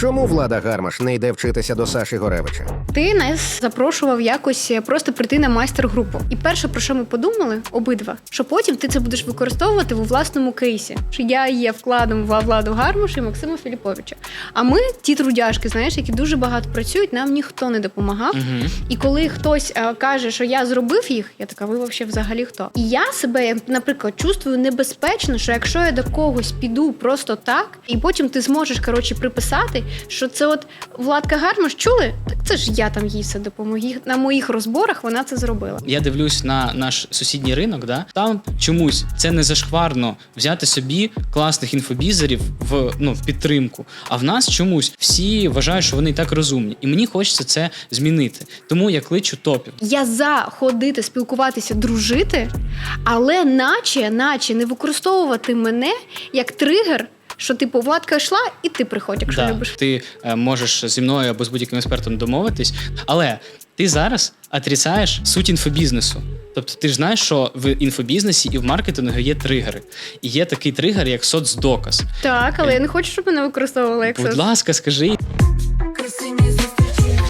Чому влада Гармаш не йде вчитися до Саші Горевича? Ти нас запрошував якось е, просто прийти на майстер-групу. І перше, про що ми подумали, обидва, що потім ти це будеш використовувати у власному кейсі. Що я є вкладом в владу Гармаш і Максима Філіповича. А ми, ті трудяшки, знаєш, які дуже багато працюють, нам ніхто не допомагав. Угу. І коли хтось е, каже, що я зробив їх, я така, ви вообще взагалі хто? І я себе, наприклад, чувствую небезпечно, що якщо я до когось піду просто так, і потім ти зможеш коротше приписати, що це от Владка Гармаш чули? Так це ж я там їй все допомог. Їх- На моїх розборах вона це зробила. Я дивлюсь на наш сусідній ринок, да? там чомусь це не зашкварно взяти собі класних інфобізерів в, ну, в підтримку. А в нас чомусь всі вважають, що вони і так розумні. І мені хочеться це змінити. Тому я кличу топів. Я за ходити, спілкуватися, дружити, але наче, наче не використовувати мене як тригер, що типу Владка йшла, і ти приходь, якщо Да, любиш. Ти е, можеш зі мною або з будь-яким експертом домовитись, але ти зараз отрицаєш суть інфобізнесу. Тобто ти ж знаєш, що в інфобізнесі і в маркетингу є тригери. І є такий тригер, як соцдоказ. Так, але я не хочу, щоб мене використовували як Будь соц. ласка, скажи